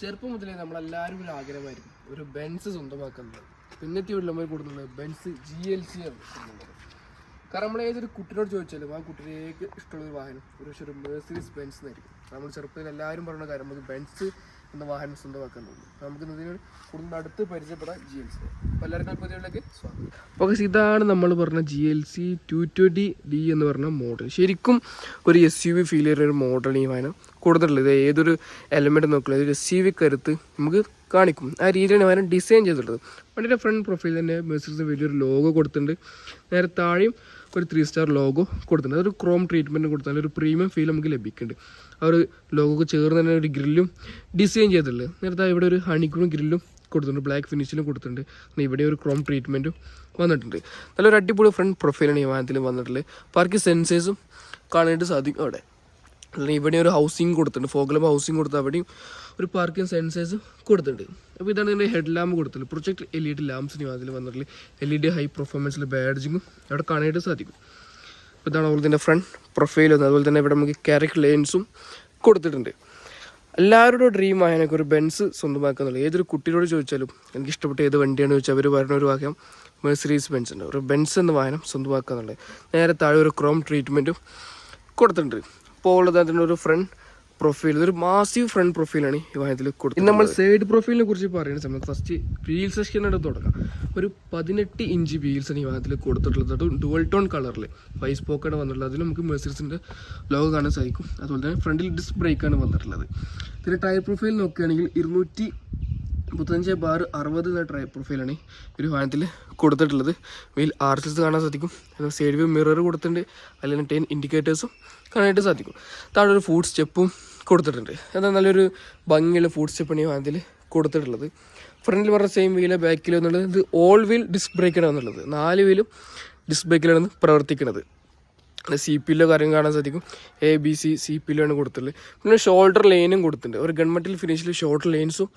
ചെറുപ്പം മുതലേ നമ്മളെല്ലാവരും ഒരു ആഗ്രഹമായിരുന്നു. ഒരു ബെൻസ് സ്വന്തമാക്കുന്നത്. പിന്നത്തെ വീട്ടിൽ നമ്മൾ കൊടുക്കുന്നത് ബെൻസ് ജി എൽ സി ആണ് കാരണം നമ്മൾ ഏതൊരു കുട്ടിനോട് ചോദിച്ചാലും ആ കുട്ടിയിലേക്ക് ഇഷ്ടമുള്ള ഒരു വാഹനം. ഒരു പക്ഷേ ഒരു മേഴ്സീസ് ബെൻസ് എന്നായിരിക്കും. നമ്മൾ ചെറുപ്പത്തിൽ എല്ലാവരും പറയുന്ന കാര്യം നമുക്ക് ബെൻസ് എന്ന വാഹനം സ്വന്തമാക്കുന്നുണ്ട് നമുക്ക് ഇതിന് കൂടുതൽ അടുത്ത് പരിചയപ്പെടാം ജി എൽ സി അപ്പോൾ ഇതാണ് നമ്മൾ പറഞ്ഞ G L C two twenty D എന്ന് പറഞ്ഞ മോഡൽ ശരിക്കും ഒരു എസ് യു വി ഫീൽ ചെയ്യുന്ന ഒരു മോഡൽ ഈ വാഹനം. കൂടുതലുള്ളത് ഏതൊരു എലമെന്റ് ഒരു എസ് യു വി കരുത്ത് നമുക്ക് കാണിക്കും. ആ രീതിയിലാണ് വാഹനം ഡിസൈൻ ചെയ്തിട്ടുള്ളത്. വണ്ടിയുടെ ഫ്രണ്ട് പ്രൊഫൈൽ തന്നെ മെസ്സിന് വലിയൊരു ലോഗോ കൊടുത്തിട്ടുണ്ട്. നേരെ താഴെയും ഒരു ത്രീ സ്റ്റാർ ലോഗോ കൊടുത്തിട്ടുണ്ട്. അതൊരു ക്രോം ട്രീറ്റ്മെന്റ് കൊടുത്താൽ ഒരു പ്രീമിയം ഫീൽ നമുക്ക് ലഭിക്കുന്നുണ്ട്. ആ ഒരു ലോഗോക്ക് ചേർന്ന് തന്നെ ഒരു ഗ്രില്ലും ഡിസൈൻ ചെയ്തിട്ടുള്ളത് നേരത്തെ ഇവിടെ ഒരു ഹണിക്കൂണും ഗ്രില്ലും കൊടുത്തിട്ടുണ്ട്. ബ്ലാക്ക് ഫിനിഷിലും കൊടുത്തിട്ടുണ്ട്. ഇവിടെ ഒരു ക്രോം ട്രീറ്റ്മെന്റും വന്നിട്ടുണ്ട്. നല്ലൊരു അടിപൊളി ഫ്രണ്ട് പ്രൊഫൈലാണ് ഈ വാഹനത്തിൽ വന്നിട്ടുള്ളത്. പാർക്ക് സെൻസേഴ്സും കാണാനായിട്ട് സാധിക്കും അവിടെ. ഇവിടെ ഒരു ഹൗസിംഗ് കൊടുത്തിട്ടുണ്ട്. ഫോഗലം ഹൗസിംഗ് കൊടുത്ത് അവിടെയും ഒരു പാർക്കിംഗ് സെൻസേഴ്സ് കൊടുത്തിട്ടുണ്ട്. അപ്പോൾ ഇതാണ് ഇതിന്റെ ഹെഡ് ലാമ്പ് കൊടുത്തിട്ടുള്ളത്. പ്രൊജക്ട് എൽ ഇ ഡി ലാംപ്സിന് അതിൽ വന്നിട്ടുള്ള എൽ ഇ ഡി ഹൈ പെർഫോമൻസിൽ ബാഡ്ജിങ്ങും അവിടെ കാണാനായിട്ട് സാധിക്കും. അപ്പോൾ ഇതാണ് അതുപോലെ തന്നെ ഫ്രണ്ട് പ്രൊഫൈൽ വന്നത്. അതുപോലെ തന്നെ ഇവിടെ നമുക്ക് ക്യാരക് ലൈൻസും കൊടുത്തിട്ടുണ്ട്. എല്ലാവരുടെ ഡ്രീം എനിക്കൊരു ബെൻസ് സ്വന്തമാക്കുന്നുള്ളൂ ഏതൊരു കുട്ടിയോട് ചോദിച്ചാലും എനിക്ക് ഇഷ്ടപ്പെട്ട ഏത് വണ്ടിയാണ് ചോദിച്ചാൽ അവർ പറയുന്ന ഒരു വാക്യം മെഴ്സറീസ് ബെൻസ് ഉണ്ട്. ഒരു ബെൻസ് എന്ന വാഹനം സ്വന്തമാക്കുക എന്നുള്ളത് നേരെ താഴെ ഒരു ക്രോം ട്രീറ്റ്മെന്റും കൊടുത്തിട്ടുണ്ട്. അപ്പോൾ ഉള്ളത് അതിന്റെ ഒരു ഫ്രണ്ട് പ്രൊഫൈൽ ഇതൊരു മാസീവ് ഫ്രണ്ട് പ്രൊഫൈലാണ് ഈ വാഹനത്തിൽ കൊടുത്തത് നമ്മൾ സൈഡ് പ്രൊഫൈലിനെ കുറിച്ച് പറയുന്ന സമയത്ത് ഫസ്റ്റ് വീൽ സെക്ഷനായിട്ട് തുടങ്ങാം. ഒരു പതിനെട്ട് ഇഞ്ച് വീൽസാണ് ഈ വാഹനത്തിൽ കൊടുത്തിട്ടുള്ളത്. ഡുവൽ ടോൺ കളറിൽ ഫൈവ് സ്പോക്കാണ് വന്നിട്ടുള്ളത്. അതിൽ നമുക്ക് മെഴ്സീസിന്റെ ലോഗോ കാണാൻ സാധിക്കും. അതുപോലെ തന്നെ ഫ്രണ്ടിൽ ഡിസ്ക് ബ്രേക്കാണ് വന്നിട്ടുള്ളത്. പിന്നെ ടയർ പ്രൊഫൈൽ നോക്കുകയാണെങ്കിൽ ഇരുന്നൂറ്റി മുപ്പത്തഞ്ച് ബാർ അറുപത് എന്ന ട്രൈ പ്രൊഫൈലാണ് ഒരു വാഹനത്തിൽ കൊടുത്തിട്ടുള്ളത്. വീൽ ആർ എസ് കാണാൻ സാധിക്കും. സൈഡ് വ്യൂ മിറർ കൊടുത്തിട്ടുണ്ട്. അല്ലെങ്കിൽ ടെൻ ഇൻഡിക്കേറ്റേഴ്സും കാണാനായിട്ട് സാധിക്കും. താഴെ ഒരു ഫുഡ് സ്റ്റെപ്പും കൊടുത്തിട്ടുണ്ട്. എന്നാൽ നല്ലൊരു ഭംഗിയുള്ള ഫുഡ് സ്റ്റെപ്പാണ് ഈ വാഹനത്തിൽ കൊടുത്തിട്ടുള്ളത്. ഫ്രണ്ടിൽ പറഞ്ഞ സെയിം വീൽ ബാക്കിൽ എന്നുള്ളത് ഇത് ഓൾ വീൽ ഡിസ്ക് ബ്രേക്കാണ് എന്നുള്ളത്. നാല് വീലും ഡിസ്ക് ബ്രേക്കിലാണ് പ്രവർത്തിക്കുന്നത്. സി പിയിലോ കാര്യം കാണാൻ സാധിക്കും. എ ബി സി സി ആണ് കൊടുത്തിട്ടുള്ളത്. പിന്നെ ഷോൾഡർ ലൈനും കൊടുത്തിട്ടുണ്ട്. ഒരു ഗൺമെറ്റിൽ ഫിനിഷിൽ ഷോൾഡർ ലൈൻസും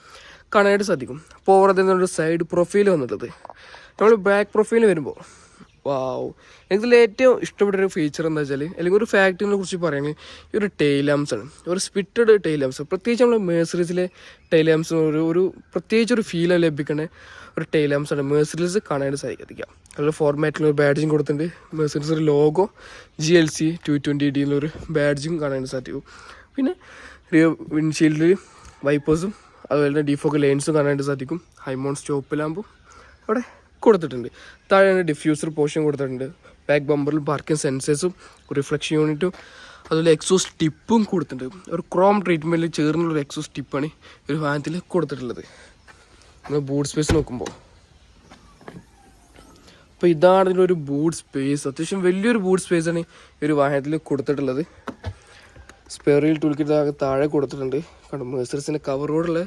കാണാനായിട്ട് സാധിക്കും. അപ്പോൾ ഓവർ അതിൽ നിന്നൊരു സൈഡ് പ്രൊഫൈൽ വന്നിട്ടുള്ളത്. നമ്മൾ ബാക്ക് പ്രൊഫൈൽ വരുമ്പോൾ വാവ് എനിക്കിതിൽ ഏറ്റവും ഇഷ്ടപ്പെട്ട ഒരു ഫീച്ചർ എന്താ വെച്ചാൽ അല്ലെങ്കിൽ ഒരു ഫാക്ടറിനെ കുറിച്ച് പറയുകയാണെങ്കിൽ ഈ ഒരു ടൈലാംസ് ആണ്. ഒരു സ്പിറ്റഡ് ടൈലാംസ് പ്രത്യേകിച്ച് നമ്മൾ മേഴ്സറീസിലെ ടൈലാംസ് ഒരു ഒരു പ്രത്യേകിച്ച് ഒരു ഫീൽ ലഭിക്കുന്ന ഒരു ടൈലാംസ് ആണ്. മേഴ്സറീസ് കാണാനായിട്ട് സാധിക്കാം അതിൽ ഫോർമാറ്റിൽ ഒരു ബാഡ്ജിങ് കൊടുത്തിട്ടുണ്ട്. മേഴ്സറീസ് ഒരു logo G L C two twenty D എന്നൊരു ബാഡ്ജിങ് കാണാനായിട്ട് സാധിക്കും. പിന്നെ റിയ വിൻഷീൽഡിൽ വൈപ്പേഴ്സും അതുപോലെ തന്നെ ഡിഫോക്ക് ലൈൻസും കാണാനായിട്ട് സാധിക്കും. ഹൈമോൺ സ്റ്റോപ്പ് ലാമ്പും അവിടെ കൊടുത്തിട്ടുണ്ട്. താഴെയാണ് ഡിഫ്യൂസർ പോർഷൻ കൊടുത്തിട്ടുണ്ട്. ബാക്ക് ബമ്പറിൽ പാർക്കിംഗ് സെൻസേഴ്സും റിഫ്ലക്ഷൻ യൂണിറ്റും അതുപോലെ എക്സോസ് ടിപ്പും കൊടുത്തിട്ടുണ്ട്. ഒരു ക്രോം ട്രീറ്റ്മെന്റിൽ ചേർന്നുള്ള ഒരു എക്സോസ് ടിപ്പാണ് ഒരു വാഹനത്തിൽ കൊടുത്തിട്ടുള്ളത്. നമ്മൾ ബൂട്ട് സ്പേസ് നോക്കുമ്പോൾ അപ്പോൾ ഇതാണ് ഇതിന്റെ ഒരു ബൂട്ട് സ്പേസ് അത്യാവശ്യം വലിയൊരു ബൂട്ട് സ്പേസ് ആണ് ഈ ഒരു വാഹനത്തിൽ കൊടുത്തിട്ടുള്ളത്. സ്പെയർ വീൽ ടൂൾ താഴെ കൊടുത്തിട്ടുണ്ട്. കണ്ടു മേഴ്സറിസിന്റെ കവറോടുള്ള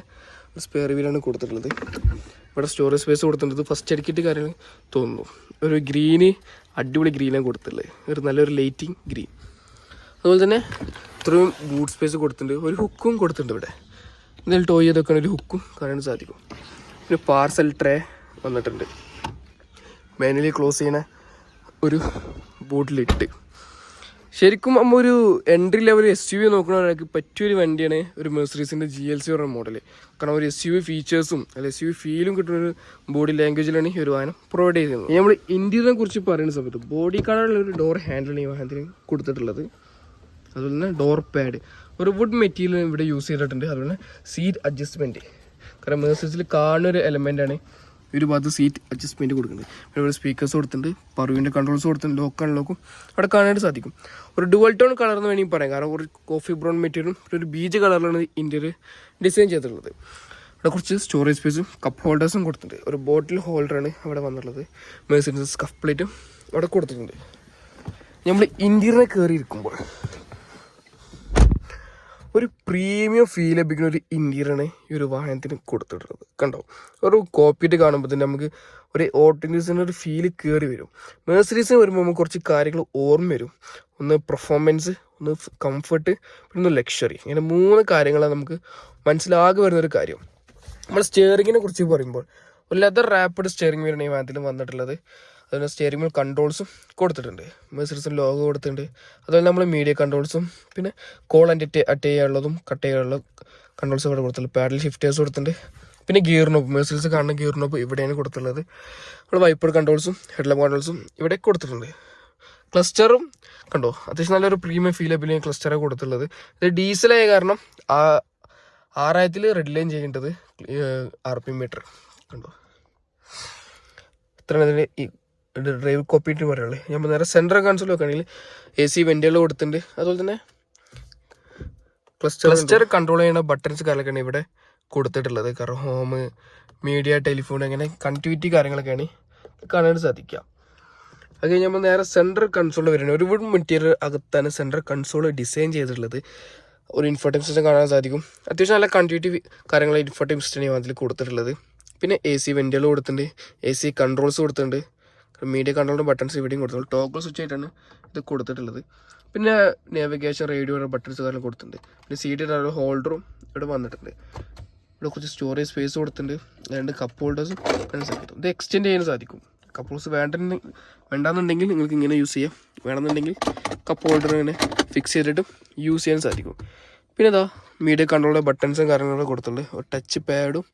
സ്പെയർ വീലാണ് കൊടുത്തിട്ടുള്ളത്. ഇവിടെ സ്റ്റോറേജ് സ്പേസ് കൊടുത്തിട്ടുണ്ട്. ഫസ്റ്റ് അടിക്കിട്ട് കാര്യങ്ങൾ തോന്നുന്നു. ഒരു ഗ്രീന് അടിപൊളി ഗ്രീനാണ് കൊടുത്തിട്ടുള്ളത് ഒരു നല്ലൊരു ലൈറ്റിംഗ് ഗ്രീൻ അതുപോലെ തന്നെ ഇത്രയും ബൂട്ട് സ്പേസ് കൊടുത്തിട്ടുണ്ട്. ഒരു ഹുക്കും കൊടുത്തിട്ടുണ്ട് ഇവിടെ. എന്തെങ്കിലും ടോയ് ചെയ്തൊക്കെ ഒരു ഹുക്കും കാണാൻ സാധിക്കും. പിന്നെ പാർസൽ ട്രേ വന്നിട്ടുണ്ട്. മാനുവലി ക്ലോസ് ചെയ്യണ ഒരു ബോട്ടിലിട്ട് ശരിക്കും അമ്മ ഒരു entry level S U V നോക്കുന്ന പറ്റിയൊരു വണ്ടിയാണ് ഒരു മെഴ്സറീസിന്റെ ജി എൽ സി പറഞ്ഞ മോഡൽ കാരണം ഒരു എസ് യു വി ഫീച്ചേഴ്സും അല്ല എസ് യു വി ഫീലും കിട്ടുന്ന ഒരു ബോഡി ലാംഗ്വേജിലാണ് ഈ ഒരു വാഹനം പ്രൊവൈഡ് ചെയ്യുന്നത്. നമ്മൾ ഇന്റീരിയറിനെ കുറിച്ച് പറയുന്ന സമയത്ത് ബോഡി കളറുള്ള ഒരു ഡോർ ഹാൻഡിലാണ് ഈ വാഹനത്തിന് കൊടുത്തിട്ടുള്ളത്. അതുപോലെ തന്നെ ഡോർ പാഡ് ഒരു വുഡ് മെറ്റീരിയൽ ഇവിടെ യൂസ് ചെയ്തിട്ടുണ്ട്. അതുപോലെ സീറ്റ് അഡ്ജസ്റ്റ്മെന്റ് കാരണം മേഴ്സസിൽ കാണുന്ന ഒരു എലമെന്റാണ് ഒരു ഭാഗത്ത് സീറ്റ് അഡ്ജസ്റ്റ്മെന്റ് കൊടുക്കുന്നുണ്ട്. ഇവിടെ സ്പീക്കേഴ്സ് കൊടുത്തിട്ടുണ്ട് പറുവിന്റെ കൺട്രോൾസ് കൊടുത്തിട്ടുണ്ട് ലോക്ക് അൺലോക്കും അവിടെ കാണാനായിട്ട് സാധിക്കും. ഒരു ഡുവൽ ടോൺ കളർ എന്ന് വേണമെങ്കിൽ പറയാം. കാരണം ഒരു കോഫി ബ്രൗൺ മെറ്റീരിയലും ഒരു ബീജ് കളറിലാണ് ഇന്റീരിയർ ഡിസൈൻ ചെയ്തിട്ടുള്ളത്. അവിടെ കുറച്ച് സ്റ്റോറേജ് സ്പേസും കപ്പ് ഹോൾഡേഴ്സും കൊടുത്തിട്ടുണ്ട്. ഒരു ബോട്ടിൽ ഹോൾഡറാണ് അവിടെ വന്നിട്ടുള്ളത്. മേഴ്സിഡൻസ് കഫ് പ്ലേറ്റും അവിടെ കൊടുത്തിട്ടുണ്ട്. നമ്മൾ ഇന്ത്യയിലെ കയറി ഇരിക്കുമ്പോൾ ഒരു പ്രീമിയം ഫീൽ ലഭിക്കുന്ന ഒരു ഇന്റീരിയറാണ് ഈ ഒരു വാഹനത്തിന് കൊടുത്തിട്ടുള്ളത്. കണ്ടോ? ഒരു കോപ്പിയിട്ട് കാണുമ്പോൾ തന്നെ നമുക്ക് ഒരു ഓട്ടോസിന്റെ ഒരു ഫീൽ കയറി വരും. മേഴ്സറീസിന് വരുമ്പോൾ നമുക്ക് കുറച്ച് കാര്യങ്ങൾ ഓർമ്മ വരും. ഒന്ന് പെർഫോമൻസ് ഒന്ന് കംഫർട്ട് പിന്നെ ഒന്ന് ലക്ഷറി ഇങ്ങനെ മൂന്ന് കാര്യങ്ങളാണ് നമുക്ക് മനസ്സിലാകെ വരുന്നൊരു കാര്യം. നമ്മൾ സ്റ്റിയറിങ്ങിനെ കുറിച്ച് പറയുമ്പോൾ ഒരു ലെതർ റാപ്പിഡ് സ്റ്റിയറിംഗ് വരുന്ന ഈ വാഹനത്തിൽ വന്നിട്ടുള്ളത്. അതുപോലെ സ്റ്റിയറിംഗ് വീൽ കൺട്രോൾസും കൊടുത്തിട്ടുണ്ട്. മെഴ്സറീസിന് ലോഗോ കൊടുത്തിട്ടുണ്ട്. അതുപോലെ നമ്മൾ മീഡിയ കൺട്രോൾസും പിന്നെ കോൾ ആൻഡ് അറ്റ് ചെയ്യാനുള്ളതും കട്ട് ചെയ്യാനുള്ള കൺട്രോൾസ് ഇവിടെ കൊടുത്തിട്ടുണ്ട്. പാഡൽ ഷിഫ്റ്റേഴ്സ് കൊടുത്തിട്ടുണ്ട്. പിന്നെ ഗിയർ നോബ് മേഴ്സിൽസ് കാണുന്ന ഗിയർ നോബ് ഇവിടെയാണ് കൊടുത്തുള്ളത് ഇവിടെ വൈപ്പർ കൺട്രോൾസും ഹെഡ്ലൈറ്റ് കൺട്രോൾസും ഇവിടെ കൊടുത്തിട്ടുണ്ട്. ക്ലസ്റ്ററും കണ്ടോ? അത്യാവശ്യം നല്ലൊരു പ്രീമിയം അപ്പിലാണ് ക്ലസ്റ്ററാണ് കൊടുത്തിട്ടുള്ളത്. ഇത് ഡീസലായ കാരണം ആറായിരത്തിൽ റെഡ് ലൈൻ ചെയ്യേണ്ടത് ആർ പി മീറ്റർ. കണ്ടോ? ഇത്രയാണ് ഇതിന്റെ ഈ ഡ്രൈവ് കോപ്പിയിട്ട് പറയുള്ളൂ ഞാൻ നേരെ സെൻട്രൽ കൺസോൾ വെക്കുകയാണെങ്കിൽ എ സി വെന്റുകൾ കൊടുത്തിട്ടുണ്ട്. അതുപോലെ തന്നെ ക്ലസ്റ്റർ ക്ലസ്റ്റർ കൺട്രോൾ ചെയ്യുന്ന ബട്ടൺസ് കാര്യങ്ങളൊക്കെയാണ് ഇവിടെ കൊടുത്തിട്ടുള്ളത്. കാരണം ഹോം മീഡിയ ടെലിഫോൺ അങ്ങനെ കണക്ടിവിറ്റി കാര്യങ്ങളൊക്കെയാണ് കാണാൻ സാധിക്കുക. അത് കഴിഞ്ഞ് നമ്മൾ നേരെ സെൻട്രൽ കൺസോൾ വരുന്നത്. ഒരു വുഡ് മെറ്റീരിയൽ അകത്താണ് സെൻട്രൽ കൺസോൾ ഡിസൈൻ ചെയ്തിട്ടുള്ളത്. ഒരു ഇൻഫോർട്ടൈം സിസ്റ്റം കാണാൻ സാധിക്കും. അത്യാവശ്യം നല്ല കണക്ടിവിറ്റി കാര്യങ്ങൾ ഇൻഫോർട്ടൈം സിസ്റ്റം അതിൽ കൊടുത്തിട്ടുള്ളത്. പിന്നെ എ സി വെന്റുകൾ കൊടുത്തിട്ടുണ്ട്. എ സി കൺട്രോൾസ് കൊടുത്തിട്ടുണ്ട്. മീഡിയ കൺട്രോളിന്റെ ബട്ടൺസ് ഇവിടെയും കൊടുത്തിട്ടുണ്ട് ടോക്കിൾ സ്വിച്ച് ആയിട്ടാണ് ഇത് കൊടുത്തിട്ടുള്ളത്. പിന്നെ നാവിഗേഷൻ റേഡിയോയുടെ ബട്ടൺസ് കാര്യം കൊടുത്തിട്ടുണ്ട്. പിന്നെ സി ഡി ഹോൾഡറും ഇവിടെ വന്നിട്ടുണ്ട്. ഇവിടെ കുറച്ച് സ്റ്റോറേജ് സ്പേസ് കൊടുത്തിട്ടുണ്ട്. രണ്ട് കപ്പ് ഹോൾഡേഴ്സും സാധിക്കും ഇത് എക്സ്റ്റെൻഡ് ചെയ്യാൻ സാധിക്കും. കപ്പ് ഹോൾസ് വേണ്ട വേണ്ടാന്നുണ്ടെങ്കിൽ നിങ്ങൾക്ക് ഇങ്ങനെ യൂസ് ചെയ്യാം. വേണമെന്നുണ്ടെങ്കിൽ കപ്പ് ഹോൾഡർ ഇങ്ങനെ ഫിക്സ് ചെയ്തിട്ട് യൂസ് ചെയ്യാൻ സാധിക്കും. പിന്നെ ഇതാ മീഡിയ കൺട്രോളിന്റെ ബട്ടൺസും കാര്യങ്ങളൊക്കെ കൊടുത്തിട്ടുണ്ട്. ഒരു ടച്ച് പാഡും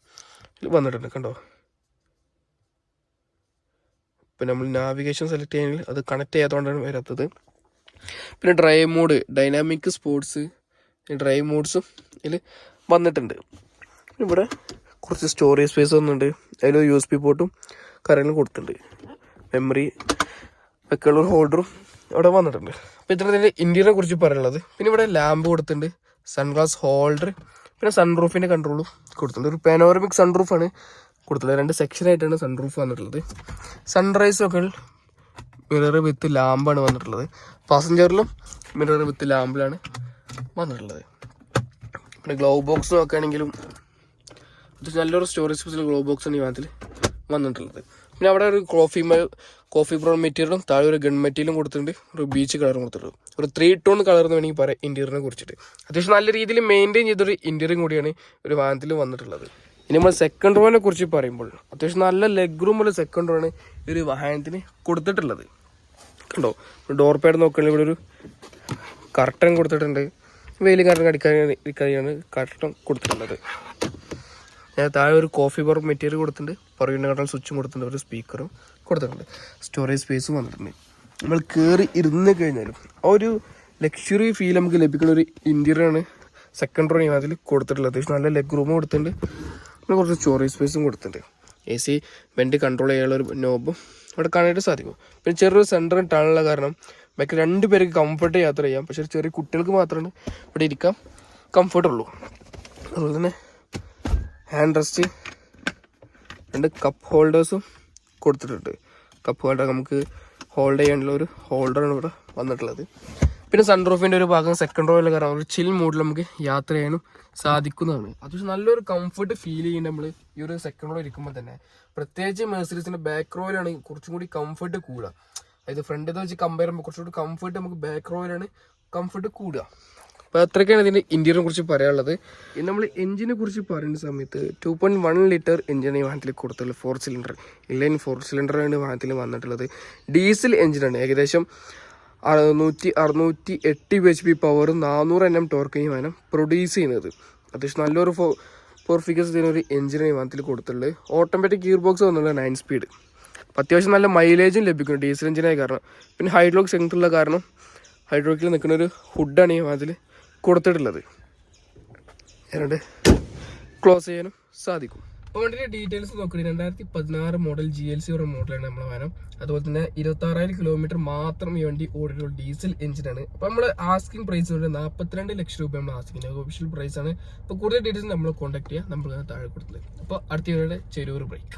വന്നിട്ടുണ്ട്. കണ്ടോ? ഇപ്പം നമ്മൾ നാവിഗേഷൻ സെലക്ട് ചെയ്യണമെങ്കിൽ അത് കണക്ട് ചെയ്യാത്തതുകൊണ്ടാണ് വരാത്തത്. പിന്നെ drive mode dynamic sports drive മോഡ്സും ഇതിൽ വന്നിട്ടുണ്ട്. ഇവിടെ കുറച്ച് സ്റ്റോറേജ് സ്പേസ് വന്നിട്ടുണ്ട്. അതിൽ യു എസ് പി പോർട്ടും കാര്യങ്ങളും കൊടുത്തിട്ടുണ്ട്. മെമ്മറി ഒക്കെയുള്ള ഹോൾഡറും അവിടെ വന്നിട്ടുണ്ട്. അപ്പോൾ ഇത്തരത്തിന്റെ ഇന്ത്യനെ കുറിച്ച് പറയാനുള്ളത്. പിന്നെ ഇവിടെ ലാമ്പ് കൊടുത്തിട്ടുണ്ട് സൺഗ്ലാസ് ഹോൾഡർ പിന്നെ സൺ സൺറൂഫിന്റെ കൺട്രോളും കൊടുത്തിട്ടുണ്ട്. ഒരു പാനോറമിക് സൺറൂഫാണ് കൊടുത്തിട്ടുള്ളത്. രണ്ട് സെക്ഷനായിട്ടാണ് സൺറൂഫ് വന്നിട്ടുള്ളത്. സൺറൈസ് ഒക്കെ മിറർ വിത്ത് ലാമ്പാണ് വന്നിട്ടുള്ളത്. പാസഞ്ചറിലും മിറർ വിത്ത് ലാമ്പിലാണ് വന്നിട്ടുള്ളത്. പിന്നെ ഗ്ലോ ബോക്സ് നോക്കുകയാണെങ്കിലും നല്ലൊരു സ്റ്റോറേജ് സ്പേസിൽ ഗ്ലോ ബോക്സ് ആണ് ഈ വാഹനത്തിൽ വന്നിട്ടുള്ളത്. പിന്നെ അവിടെ ഒരു കോഫി കോഫി ബ്രൗൺ മെറ്റീരിയലും താഴെ ഒരു ഗൺ മെറ്റീരിയലും കൊടുത്തിട്ടുണ്ട്. ഒരു ബീച്ച് കളറും കൊടുത്തിട്ടുണ്ട്. ഒരു ത്രീ ടോൺ കളർ എന്ന് വേണമെങ്കിൽ പറയാം ഇന്റീരിയറിനെ കുറിച്ചിട്ട്. അത്യാവശ്യം നല്ല രീതിയിൽ മെയിന്റെയിൻ ചെയ്തൊരു ഇന്റീരിയറും കൂടിയാണ് ഒരു വാഹനത്തിൽ വന്നിട്ടുള്ളത്. ഇനി നമ്മൾ സെക്കൻഡ് റോനെ കുറിച്ച് പറയുമ്പോൾ അത്യാവശ്യം നല്ല ലെഗ് റൂമുള്ള സെക്കൻഡ് റോയാണ് ഈ ഒരു വാഹനത്തിന് കൊടുത്തിട്ടുള്ളത്. കണ്ടോ? ഡോർ പാഡ് നോക്കുകയാണെങ്കിൽ ഇവിടെ ഒരു കർട്ടൻ കൊടുത്തിട്ടുണ്ട്. വെയിൽ കാരണം അടിക്കാൻ കർട്ടൻ കൊടുത്തിട്ടുള്ളത്. ഞാൻ താഴെ ഒരു കോഫി ബോർ മെറ്റീരിയൽ കൊടുത്തിട്ടുണ്ട്. പറയുന്ന കണ്ടാൽ സ്വിച്ചും കൊടുത്തിട്ടുണ്ട്. ഒരു സ്പീക്കറും കൊടുത്തിട്ടുണ്ട്. സ്റ്റോറേജ് സ്പേസും വന്നിട്ടുണ്ട്. നമ്മൾ കയറി ഇരുന്ന് കഴിഞ്ഞാലും ആ ഒരു ലക്ഷറി ഫീൽ നമുക്ക് ലഭിക്കുന്ന ഒരു ഇന്റീരിയറാണ് സെക്കൻഡ് റോ ഞാൻ അതിൽ കൊടുത്തിട്ടുള്ളത്. അത്യാവശ്യം നല്ല ലെഗ് റൂമും കൊടുത്തിട്ടുണ്ട്. പിന്നെ കുറച്ച് സ്റ്റോറേജ് സ്പേസും കൊടുത്തിട്ടുണ്ട്. എ സി വെന്റ് കൺട്രോൾ ചെയ്യാനുള്ള ഒരു നോബും അവിടെ കാണാനായിട്ട് സാധിക്കും. പിന്നെ ചെറിയൊരു സെന്ററും ടണലുള്ള കാരണം ബാക്കി രണ്ട് പേർക്ക് കംഫർട്ട് യാത്ര ചെയ്യാം. പക്ഷേ ചെറിയ കുട്ടികൾക്ക് മാത്രമാണ് ഇവിടെ ഇരിക്കാൻ കംഫർട്ടുള്ളൂ അതുപോലെ തന്നെ ഹാൻഡ് റെസ്റ്റ് രണ്ട് കപ്പ് ഹോൾഡേഴ്സും കൊടുത്തിട്ടുണ്ട്. കപ്പ് ഹോൾഡർ നമുക്ക് ഹോൾഡ് ചെയ്യാനുള്ള ഒരു ഹോൾഡറാണ് ഇവിടെ വന്നിട്ടുള്ളത്. പിന്നെ സൺറൂഫിന്റെ ഒരു ഭാഗം സെക്കൻഡ് റോയിൽ കയറാൻ ഒരു ചിൽ മൂഡിൽ നമുക്ക് യാത്ര ചെയ്യാനും സാധിക്കുന്നതാണ്. അത് നല്ലൊരു കംഫർട്ട് ഫീൽ ചെയ്യുന്നത് നമ്മൾ ഈ ഒരു സെക്കൻഡ് റോ ഇരിക്കുമ്പോൾ തന്നെ. പ്രത്യേകിച്ച് മേഴ്സറീസിന്റെ ബാക്ക് റോയിലാണ് കുറച്ചും കൂടി കംഫർട്ട് കൂടുക. അതായത് ഫ്രണ്ടിൽ വെച്ച് കമ്പയർ ചെയ്യുമ്പോൾ കുറച്ചുകൂടി കംഫർട്ട് നമുക്ക് ബാക്ക് റോയിലാണ് കംഫർട്ട് കൂടുക. അപ്പോൾ അത്രയൊക്കെയാണ് ഇതിന്റെ ഇന്റീരിയറിനെ കുറിച്ച് പറയാനുള്ളത്. ഇനി നമ്മൾ എഞ്ചിനെ കുറിച്ച് പറയുന്ന സമയത്ത് ടു പോയിന്റ് വൺ ലിറ്റർ എഞ്ചിനാണ് ഈ വാഹനത്തിൽ കൊടുത്തുള്ളത് ഫോർ സിലിണ്ടർ ഇല്ലെങ്കിൽ ഫോർ സിലിണ്ടറാണ് വാഹനത്തിൽ വന്നിട്ടുള്ളത്. ഡീസൽ എഞ്ചിനാണ് ഏകദേശം അറുന്നൂറ്റി അറുന്നൂറ്റി എട്ട് ബി എച്ച് പി പവർ നാനൂറ് എൻ എം ടോർക്ക് പ്രൊഡ്യൂസ് ചെയ്യുന്നത്. അത്യാവശ്യം നല്ലൊരു ഫോ ഫോർ ഫിഗേഴ്സ് ഒരു എഞ്ചിനാണ് ഈ കൊടുത്തിട്ടുള്ളത് ഓട്ടോമാറ്റിക് ഗിയർ ബോക്സ് വന്നുള്ള നയൻ സ്പീഡ് അത്യാവശ്യം നല്ല മൈലേജും ലഭിക്കുന്നു. ഡീസൽ എഞ്ചിനായ കാരണം. പിന്നെ ഹൈഡ്രോക് സ്ട്രെങ്ത് ഉള്ള കാരണം ഹൈഡ്രോക്കിൽ നിൽക്കുന്ന ഒരു ഹുഡാണ് ഈ വിമാനത്തിൽ കൊടുത്തിട്ടുള്ളത്. ഏതാണ്ട് ക്ലോസ് ചെയ്യാനും സാധിക്കും. അപ്പോൾ വണ്ടിയുടെ ഡീറ്റെയിൽസ് നോക്കണേ. രണ്ടായിരത്തി പതിനാറ് മോഡൽ ജി എൽ സി ഒരു മോഡലാണ് നമ്മളെ വാഹനം. അതുപോലെ തന്നെ ഇരുപത്തി ആറായിരം കിലോമീറ്റർ മാത്രം ഈ വണ്ടി ഓടിയിട്ടുള്ള ഡീസൽ എഞ്ചിനാണ് അപ്പോൾ നമ്മൾ ആസ്കിംഗ് പ്രൈസ് ഒരു നാൽപ്പത്തിരണ്ട് ലക്ഷം രൂപ നമ്മൾ ആസ്കിങ് ഒഫീഷ്യൽ പ്രൈസാണ് അപ്പോൾ കൂടുതൽ ഡീറ്റെയിൽസ് നമ്മൾ കോൺടാക്ട് ചെയ്യുക നമ്മൾ താഴെ കൊടുത്തത് അപ്പോൾ അടുത്ത ചെറിയൊരു ബ്രേക്ക്